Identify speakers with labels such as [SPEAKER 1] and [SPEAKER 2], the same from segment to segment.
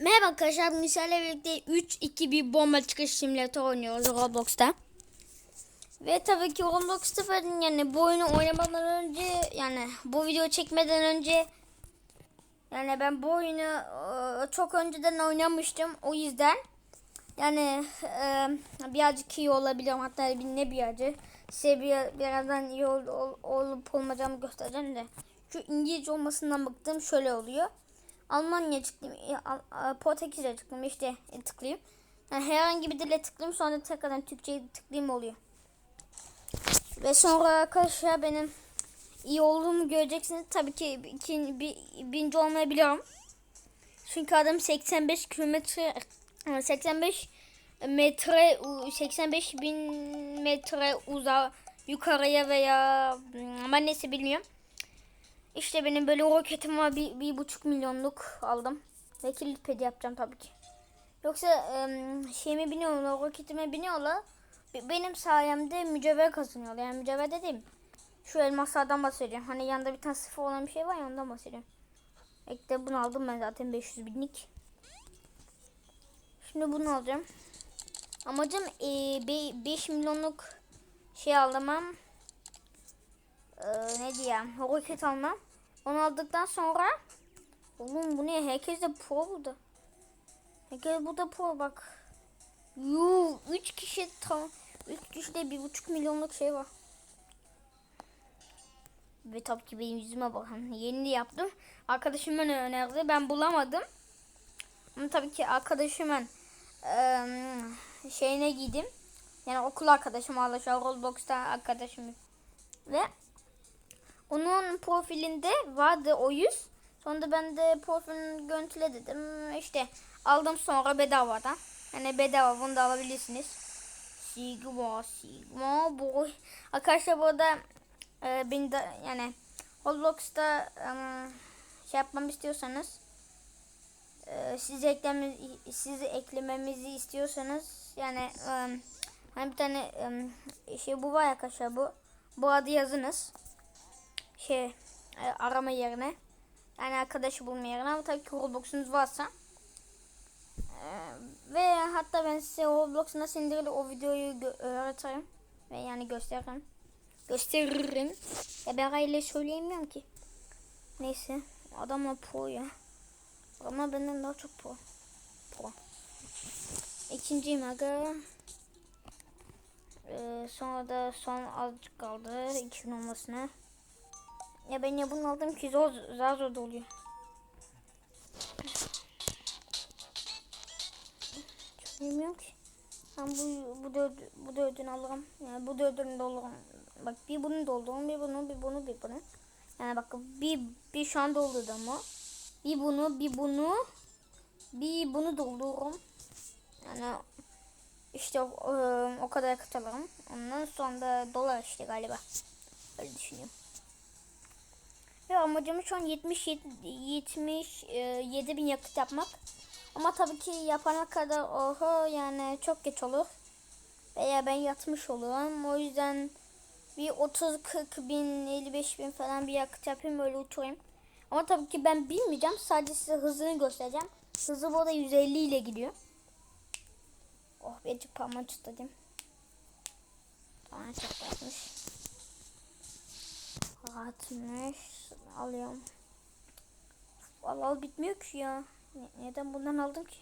[SPEAKER 1] Merhaba arkadaşlar. Misal'le birlikte 3-2-1 bomba çıkış simülatör oynuyoruz Roblox'ta. Ve tabii ki Roblox'ta ben yani bu oyunu oynamadan önce yani bu video çekmeden önce yani ben bu oyunu e, çok önceden oynamıştım. O yüzden yani e, birazcık iyi olabilirim. Hatta bir ne birazcık size bir, birazdan iyi ol, ol, olup olmayacağımı göstereceğim de. Şu İngilizce olmasından bıktım. Şöyle oluyor. Almanya e, Al- a- Portekizce tıkladım işte e, tıklayayım. Yani herhangi bir dile tıklayayım sonra tekrardan Türkçe'ye tıklayayım oluyor. Ve sonra arkadaşlar benim iyi olduğumu göreceksiniz. Tabii ki iki, bir, birinci olmayabiliyorum. Çünkü adam 85 kilometre e, 85 metre u- 85 bin metre uza yukarıya veya hmm, ben neyse bilmiyorum. İşte benim böyle roketim var bir, bir buçuk milyonluk aldım. Ve kilit yapacağım tabii ki. Yoksa em, şeyime biniyorlar, roketime biniyorlar. Be- Benim sayemde mücevher kazanıyorlar. Yani mücevher dediğim şu elmaslardan bahsediyorum. Hani yanında bir tane sıfır olan bir şey var ya ondan bahsediyorum. Ekte bunu aldım ben zaten 500 binlik. Şimdi bunu alacağım. Amacım e, 5 milyonluk şey almam. Ee, ne diyeyim roket almam. Onu aldıktan sonra oğlum bu ne herkes de pro burada. Herkes burada pro bak. Yuh 3 kişi tam 3 kişide bir buçuk milyonluk şey var. Ve tabii ki benim yüzüme bakın. Yeni de yaptım. Arkadaşım bana önerdi. Ben bulamadım. Ama tabii ki arkadaşımın eee, şeyine giydim. Yani okul arkadaşım arkadaşlar Roblox'ta arkadaşım. Ve onun profilinde vardı o yüz. Sonra ben de profilini görüntüle dedim. İşte aldım sonra bedavadan. Yani bedava bunu da alabilirsiniz. Sigma Sigma boy. Arkadaşlar burada e, beni de yani Roblox'ta e, şey yapmamı istiyorsanız e, sizi ekleme sizi eklememizi istiyorsanız yani e, hani bir tane e, şey bu var arkadaşlar bu bu adı yazınız şey arama yerine yani arkadaşı bulma yerine ama tabii ki Roblox'unuz varsa e, ve hatta ben size Roblox nasıl indirilir o videoyu öğretirim ve yani gösteririm. Gösteririm. Ya ben öyle söyleyemiyorum ki. Neyse adamla pro ya. Ama benden daha çok pro. Pro. İkinciyim aga. Ee, sonra da son azıcık kaldı. İkisinin olmasına ya ben ya bunu aldım ki zor zar zor doluyor. Bilmiyorum ki. Ben bu bu dört bu dördünü alırım. Yani bu dördünü doldururum. Bak bir bunu doldururum, bir bunu, bir bunu, bir bunu. Yani bak bir bir şu an doldurdu ama. Bir bunu, bir bunu, bir bunu doldururum. Yani işte o, o kadar yakıt alırım. Ondan sonra da dolar işte galiba. Öyle düşünüyorum. Ve amacım şu an 77, 77 bin yakıt yapmak. Ama tabii ki yapana kadar oho yani çok geç olur. Veya ben yatmış olurum. O yüzden bir 30-40 bin 55 bin falan bir yakıt yapayım böyle uçurayım. Ama tabii ki ben bilmeyeceğim. Sadece size hızını göstereceğim. Hızı burada 150 ile gidiyor. Oh birazcık parmağı tutladım. Tamam çok yapmış. Rahatmış. Alıyorum. Vallahi bitmiyor ki ya. Ne- Neden bundan aldım ki?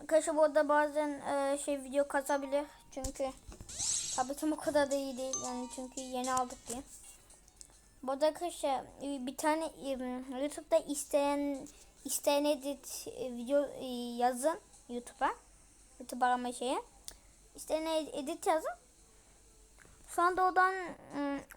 [SPEAKER 1] Arkadaşlar bu arada bazen e, şey video kasabilir. Çünkü tabletim o kadar da iyi değil. Yani çünkü yeni aldık diye. Bu arada arkadaşlar e, bir tane e, YouTube'da isteyen isteyen edit e, video yazın YouTube'a. YouTube arama şeye. İsteyen edit yazın. Şu anda oradan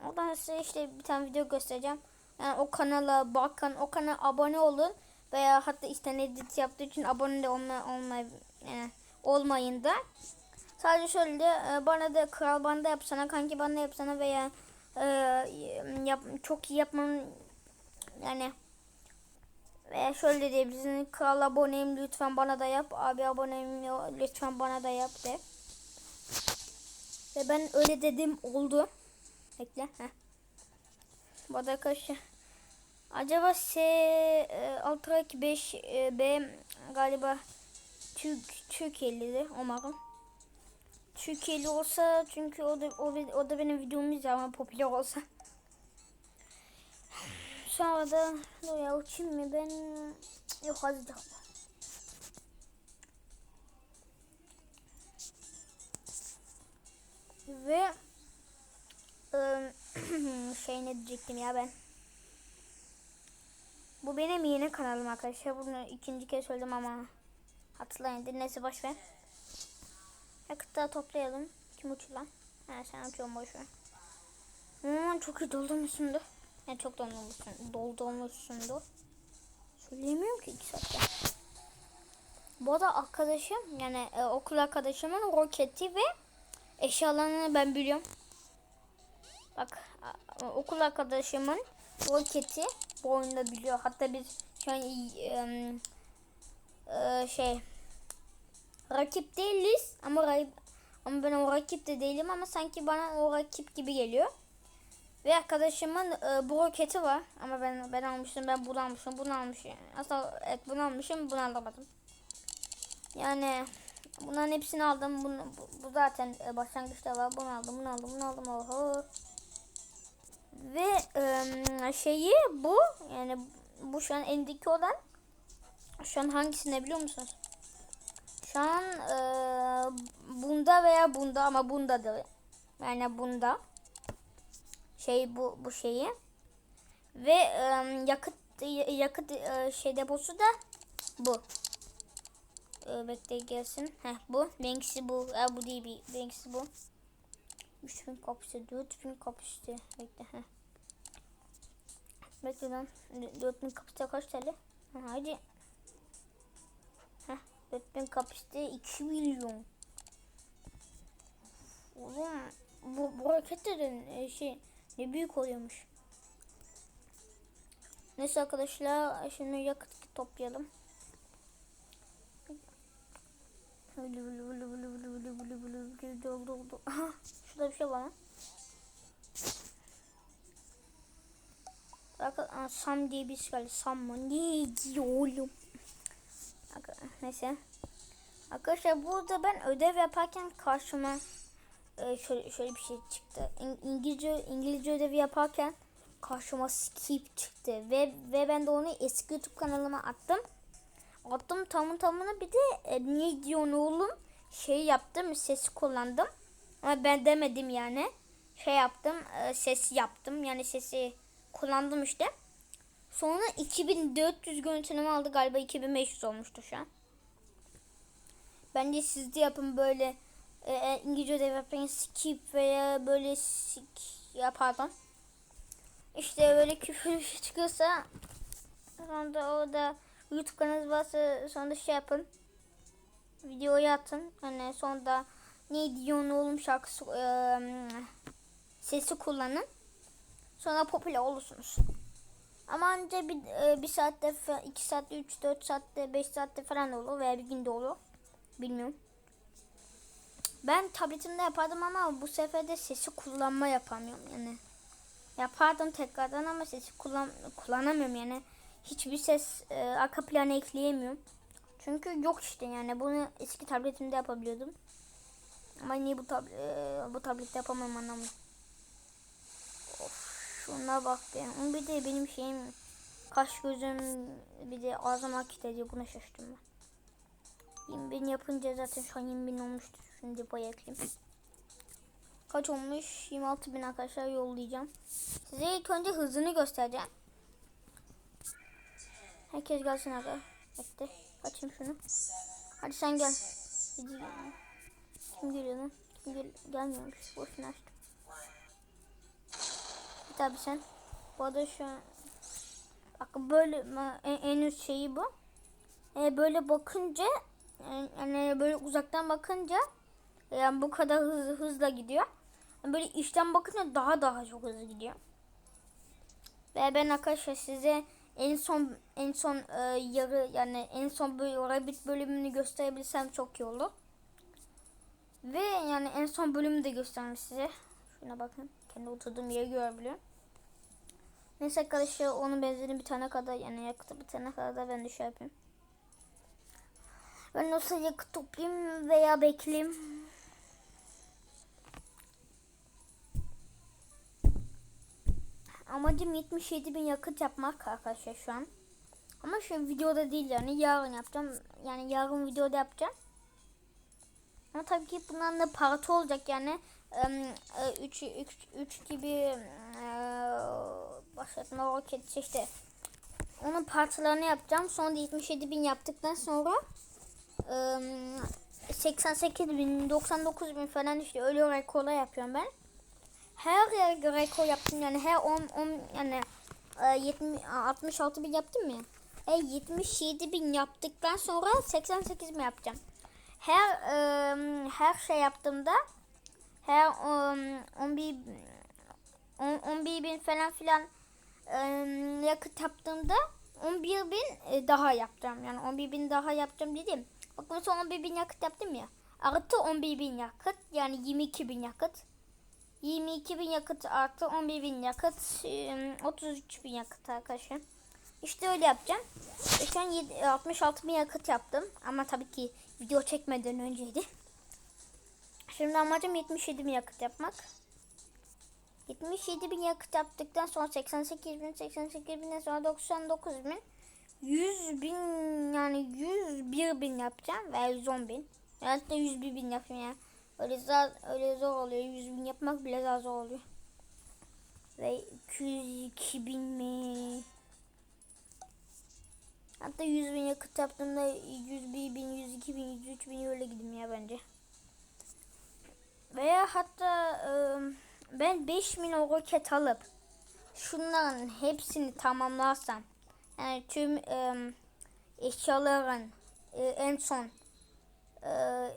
[SPEAKER 1] oradan size işte bir tane video göstereceğim. Yani o kanala bakın, o kanala abone olun veya hatta istenen edit yaptığı için abone de olma, olmay, yani olmayın da. Sadece şöyle de e, bana da kral banda yapsana, kanki banda yapsana veya e, yap, çok iyi yapmanın yani veya şöyle diyebilirsin. Kral aboneyim lütfen bana da yap. Abi aboneyim lütfen bana da yap de. Ve ben öyle dedim oldu. Bekle. Heh. Bu arada Acaba S e, Ultra 5 e, B galiba Türk Türkiye'lidir umarım. Türkiye'li olsa çünkü o da o, o da benim videomu izler ama popüler olsa. Sonra da ya uçayım mı ben yok azıcık. Ve ne diyecektim ya ben. Bu benim yeni kanalım arkadaşlar. Bunu ikinci kez söyledim ama hatırlayın. Neyse boş ver. Yakıtları toplayalım. Kim uçuyor lan? Ha sen uçuyorsun boş ver. Hmm, çok iyi doldurmuşsundur. Yani çok doldurmuşsun. Doldurmuşsundur. Söyleyemiyorum ki iki saatte. Bu arada arkadaşım yani e, okul arkadaşımın roketi ve eşyalarını ben biliyorum. Bak okul arkadaşımın roketi bu oyunda biliyor. Hatta biz şu an e, şey rakip değiliz ama ra- ama ben o rakip de değilim ama sanki bana o rakip gibi geliyor. Ve arkadaşımın e, bu roketi var ama ben ben almıştım ben bunu almışım bunu almışım. Aslında evet bunu almışım bunu alamadım. Yani bunların hepsini aldım. Bunu, bu, bu zaten e, başlangıçta var. Bunu aldım, bunu aldım, bunu aldım. Oho. Ve e, şeyi bu yani bu şu an elimdeki olan şu an hangisinde biliyor musunuz? Şu an e, bunda veya bunda ama bundadır. Yani bunda. Şey bu bu şeyi. Ve e, yakıt yakıt e, şey deposu da bu. E, bekle gelsin. Heh bu. Benimkisi bu. E, bu değil. Benimkisi bu. 3000 kapısı. 4000 kapısı. Bekle. Heh. Bekle lan. 4000 kapısı kaç TL? Ha, hadi. Heh. 4000 kapısı 2 milyon. Oğlum bu, bu raketlerin e, şey ne büyük oluyormuş. Neyse arkadaşlar şimdi yakıt toplayalım. Aha, şurada bir şey var lan. Arkadaşlar Sam diye bir şey. Sam mı? Ne diyor oğlum? Neyse. Arkadaşlar burada ben ödev yaparken karşıma e, şöyle, şöyle bir şey çıktı. İng- İngilizce İngilizce ödevi yaparken karşıma skip çıktı ve ve ben de onu eski YouTube kanalıma attım. Attım tamı tamına bir de e, niye diyorsun oğlum şey yaptım sesi kullandım. Ama ben demedim yani. Şey yaptım e, sesi yaptım yani sesi kullandım işte. Sonra 2400 görüntüleme aldı galiba 2500 olmuştu şu an. Bence siz de yapın böyle e, e, İngilizce ödev yapın skip veya böyle sik yapardan. İşte böyle küfür çıkıyorsa sonra da orada YouTube kanalınız varsa sonra da şey yapın. Videoyu atın. Hani sonra da ne diyorsun oğlum şarkısı e, sesi kullanın. Sonra popüler olursunuz. Ama anca bir, e, bir saatte, iki saatte, üç, dört saatte, beş saatte falan olur veya bir günde olur. Bilmiyorum. Ben tabletimde yapardım ama bu sefer de sesi kullanma yapamıyorum yani. Yapardım tekrardan ama sesi kullan kullanamıyorum yani. Hiçbir ses e, arka plana ekleyemiyorum. Çünkü yok işte yani bunu eski tabletimde yapabiliyordum. Ama niye bu tab e, bu tablette yapamam anlamadım. Of şuna bak be. Bir de benim şeyim kaş gözüm bir de ağzım hareket ediyor. Buna şaştım ben. 20 bin yapınca zaten şu an 20 bin olmuştur. Şimdi depoya ekleyeyim. Kaç olmuş? 26 bin arkadaşlar yollayacağım. Size ilk önce hızını göstereceğim. Herkes gelsin aga. Bekle. Açayım şunu. Hadi sen gel. Gel. Kim geliyor lan? Kim gel gelmiyormuş. Boşuna açtım. Bir tabi sen. Bu arada şu an Bakın böyle en, en üst şeyi bu. E, böyle bakınca yani, böyle uzaktan bakınca yani bu kadar hızlı hızla gidiyor. Yani böyle içten bakınca daha daha çok hızlı gidiyor. Ve ben arkadaşlar size en son en son e, yarı yani en son böyle Rabbit bölümünü gösterebilsem çok iyi olur. Ve yani en son bölümü de göstermiş size. Şuna bakın. Kendi oturduğum yeri görebiliyorum. Neyse arkadaşlar onun benzerini bir tane kadar yani yakıtı bir tane kadar da ben de şey yapayım. Ben olsa yakıt toplayayım veya bekleyeyim. Amacım 77 bin yakıt yapmak arkadaşlar şu an. Ama şu videoda değil yani yarın yapacağım. Yani yarın videoda yapacağım. Ama tabii ki bundan da parti olacak yani. 3 3 3 gibi e, başlatma roket işte. Onun parçalarını yapacağım. Sonra da 77 bin yaptıktan sonra e, 88 bin 99 bin falan işte öyle rekorlar yapıyorum ben. Her yer rekor yaptım yani her 10 10 yani e, 70 66 bin yaptım ya. E, 77 bin yaptıktan sonra 88 bin yapacağım. Her e, her şey yaptığımda her um, 11 on- 11 bin falan filan e, yakıt yaptığımda 11 bin e, daha yapacağım. Yani 11 bin daha yapacağım dedim. Bak mesela 11 bin yakıt yaptım ya. Artı 11 bin yakıt yani 22 bin yakıt. 22 bin yakıt artı 11 bin yakıt e, 33 bin yakıt arkadaşlar. İşte öyle yapacağım. Yedi- 66 bin yakıt yaptım. Ama tabii ki video çekmeden önceydi. Şimdi amacım 77 bin yakıt yapmak. 77 bin yakıt yaptıktan sonra 88 bin, 88 binden sonra 99 bin, 100 bin yani 101 bin yapacağım ve 110 bin. Yani hatta 101 bin yapayım ya. Öyle zor, öyle zor oluyor. 100 bin yapmak bile daha zor oluyor. Ve 202 bin mi? Hatta 100 bin yakıt yaptığımda 101 bin, 102 bin, 103 bin öyle gideyim ya bence. Veya hatta e, ben 5000 o roket alıp şunların hepsini tamamlarsam yani tüm e, eşyaların e, en son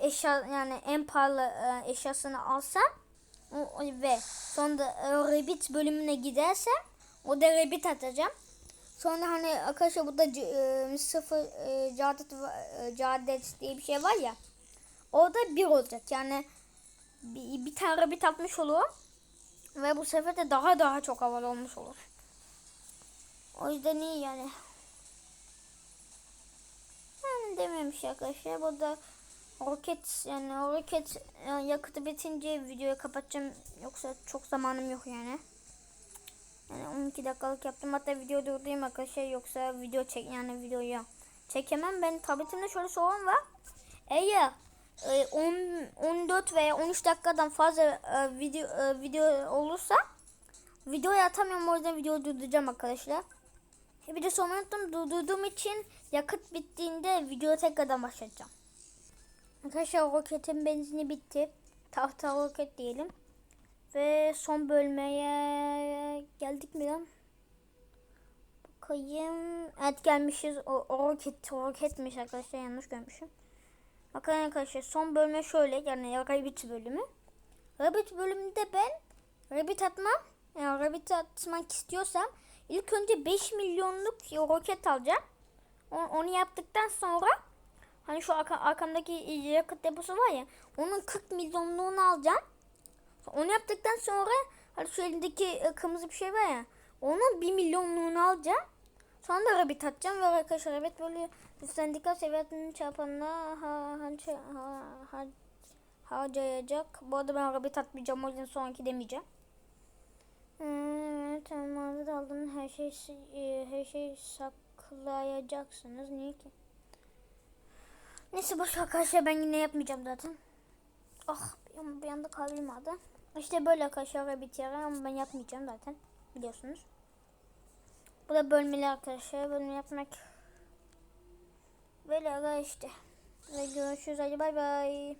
[SPEAKER 1] eşya yani en pahalı e, eşyasını alsam ve sonra e, Rabbit bölümüne gidersem o da Rabbit atacağım. Sonra hani arkadaşlar burada e, sıfır e, cadet, e, cadet diye bir şey var ya. Orada bir olacak. Yani bir, bir tane rabbit atmış olur. Ve bu sefer de daha daha çok havalı olmuş olur. O yüzden iyi yani. Yani dememiş arkadaşlar. Burada roket yani roket e, yakıtı bitince videoyu kapatacağım. Yoksa çok zamanım yok yani. Yani 12 dakikalık yaptım. Hatta video durdurayım arkadaşlar. Yoksa video çek yani videoyu çekemem. Ben tabletimde şöyle sorun var. Eğer e, 10, 14 veya 13 dakikadan fazla e, video e, video olursa videoyu atamıyorum o yüzden videoyu durduracağım arkadaşlar. Bir de sonra unuttum durdurduğum için yakıt bittiğinde videoyu tekrardan başlatacağım. Arkadaşlar roketin benzini bitti. Tahta roket diyelim. Ve son bölmeye geldik mi lan? Bakayım. Evet gelmişiz. O, roket, roketmiş arkadaşlar yanlış görmüşüm. Bakın arkadaşlar son bölme şöyle yani Rabbit bölümü. Rabbit bölümünde ben Rabbit atmam. Yani Rabbit atmak istiyorsam ilk önce 5 milyonluk roket alacağım. Onu yaptıktan sonra hani şu arka, arkamdaki yakıt deposu var ya onun 40 milyonluğunu alacağım. Onu yaptıktan sonra hani şu elindeki e, kırmızı bir şey var ya onun 1 milyonluğunu alacağım. Sonra da rabbit atacağım ve arkadaşlar rabbit böyle sendika seviyesinin çarpanına ha, ha, ha, ha, harcayacak. Bu arada ben rabbit atmayacağım o yüzden sonraki demeyeceğim. Evet, mağazada aldığım her şey her şey saklayacaksınız. Niye ki? Neyse boş arkadaşlar ben yine yapmayacağım zaten. Ah bir anda kalbim vardı. İşte böyle arkadaşlar rabbit yarar ama ben yapmayacağım zaten biliyorsunuz. Bu da bölmeli arkadaşlar. Bölme yapmak böyle ara işte. Ve görüşürüz. Hadi bay bay.